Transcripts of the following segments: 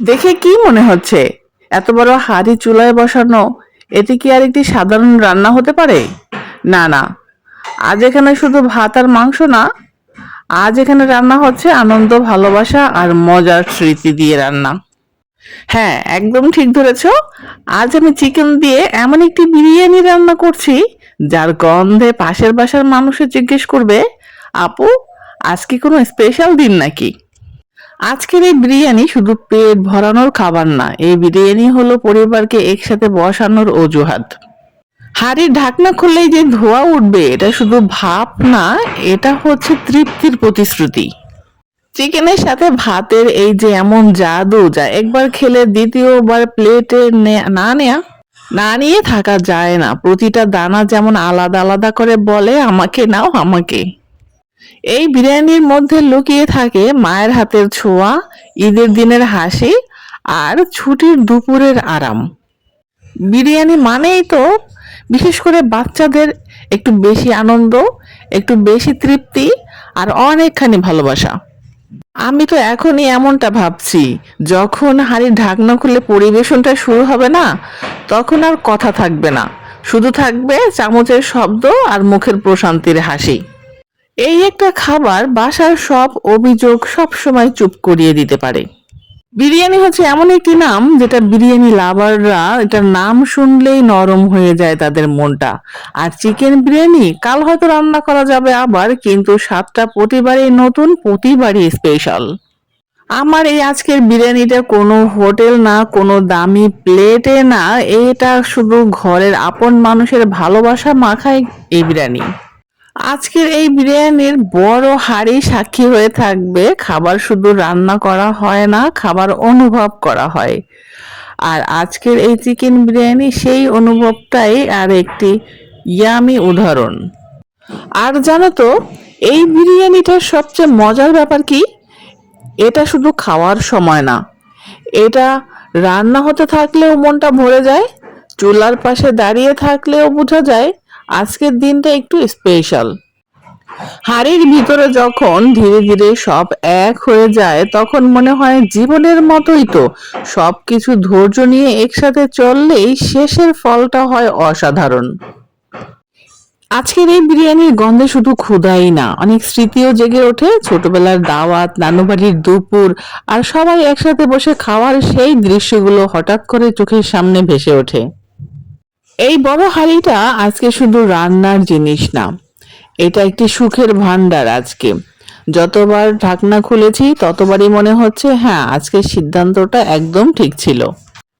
দেখে কি মনে হচ্ছে? এত বড় হাড়ি চুলায় বসানো এটি কি আর একটি সাধারণ রান্না হতে পারে? না না। আজ এখানে শুধু ভাত আর মাংস না, আজ এখানে রান্না হচ্ছে আনন্দ, ভালোবাসা আর মজার স্মৃতি দিয়ে রান্না। হ্যাঁ একদম ঠিক ধরেছ। আজ আমি চিকেন দিয়ে এমন একটি বিরিয়ানি রান্না করছি, যার গন্ধে পাশের বাসার মানুষে জিজ্ঞেস করবে, আপু আজকে কোনো স্পেশাল দিন নাকি? আজকের এই বিরিয়ানি শুধু পেট ভরানোর খাবার না, এই বিরিয়ানি হলো পরিবারকে একসাথে বসানোর অজুহাত। হাড়ির ঢাকনা খুললেই যে ধোয়া উঠবে, এটা শুধু ভাব না, এটা হচ্ছে তৃপ্তির প্রতিশ্রুতি। চিকেনের সাথে ভাতের এই যে এমন জাদু যা একবার খেলে দ্বিতীয়বার প্লেটে না নেয়া, না নিয়ে থাকা যায় না। প্রতিটা দানা যেমন আলাদা আলাদা করে বলে, আমাকে নাও আমাকে। এই বিরিয়ানির মধ্যে লুকিয়ে থাকে মায়ের হাতের ছোঁয়া, ঈদের দিনের হাসি আর ছুটির দুপুরের আরাম। বিরিয়ানি মানেই তো বিশেষ করে বাচ্চাদের একটু বেশি আনন্দ, একটু বেশি তৃপ্তি আর অনেকখানি ভালোবাসা। আমি তো এখনই এমনটা ভাবছি, যখন হাড়ির ঢাকনা খুলে পরিবেশনটা শুরু হবে না, তখন আর কথা থাকবে না। শুধু থাকবে চামচের শব্দ আর মুখের প্রশান্তির হাসি। এই একটা খাবার বাসার সব অভিযোগ সব সময় চুপ করিয়ে দিতে পারে। বিরিয়ানি হচ্ছে এমন একটি নাম যেটা বিরিয়ানি লাভাররা এটার নাম শুনলেই নরম হয়ে যায় তাদের মনটা। আর চিকেন বিরিয়ানি, কাল হয়তো রান্না করা যাবে আবার, কিন্তু স্বাদটা প্রতিবারই নতুন, প্রতিবারই স্পেশাল আমার এই আজকের বিরিয়ানিটা কোনো হোটেল না, কোনো দামি প্লেটে না, এটা শুধু ঘরের আপন মানুষের ভালোবাসা মাখায় এই বিরিয়ানি। আজকের এই বিরিয়ানির বড় হাড়ি সাক্ষী হয়ে থাকবে। খাবার শুধু রান্না করা হয় না, খাবার অনুভব করা হয়। আর আজকের এই চিকেন বিরিয়ানি সেই অনুভবটাই আর একটি ইয়ামি উদাহরণ। আর জানো তো, এই বিরিয়ানিটার সবচেয়ে মজার ব্যাপার কি? এটা শুধু খাওয়ার সময় না। এটা রান্না হতে থাকলেও মনটা ভরে যায়, চুলার পাশে দাঁড়িয়ে থাকলেও বোঝা যায় আজকের দিনটা একটু স্পেশাল হাড়ির ভিতরে যখন ধীরে ধীরে সব এক হয়ে যায়, তখন মনে হয় জীবনের মতোই তো। সব কিছু ধৈর্য নিয়ে একসাথে চললেই শেষের ফলটা হয় অসাধারণ। আজকের এই বিরিয়ানির গন্ধে শুধু ক্ষুধাই না, অনেক স্মৃতিও জেগে ওঠে। ছোটবেলার দাওয়াত নানু বাড়ির দুপুর আর সবাই একসাথে বসে খাওয়ার সেই দৃশ্যগুলো হঠাৎ করে চোখের সামনে ভেসে ওঠে। এই বড় হাঁড়িটা আজকে শুধু রান্নার জিনিস না, এটা একটি সুখের ভান্ডার আজকে। যতবার ঢাকনা খুলেছি, ততবারই মনে হচ্ছে হ্যাঁ আজকের সিদ্ধান্তটা একদম ঠিক ছিল।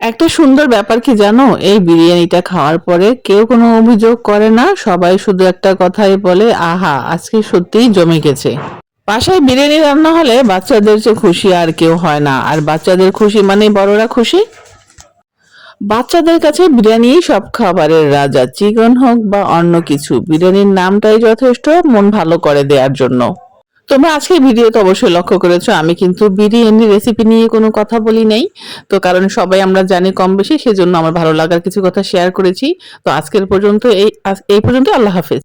একটা সুন্দর ব্যাপার কি জানো, এই বিরিয়ানিটা খাওয়ার পরে কেউ কোনো অভিযোগ করে না, সবাই শুধু একটা কথাই বলে, আহা, আজকে সত্যিই জমে গেছে। বাসায় বিরিয়ানি রান্না হলে বাচ্চাদের চেয়ে খুশি আর কেউ হয় না, আর বাচ্চাদের খুশি মানে বড়রা খুশি। বাচ্চাদের কাছে বিরিয়ানি সব খাবারের রাজা, চিকেন হোক বা অন্য কিছু, বিরিয়ানির নামটাই যথেষ্ট, মন ভালো করে দেওয়ার জন্য। তোমরা আজকে ভিডিওতে অবশ্যই লক্ষ্য করেছ, আমি কিন্তু বিরিয়ানি রেসিপি নিয়ে কোনো কথা বলি নাই। তো কারণ সবাই আমরা জানি কম বেশি, সেজন্য আমার ভালো লাগার কিছু কথা শেয়ার করেছি। তো আজকের পর্যন্ত এই এই পর্যন্ত আল্লাহ হাফেজ।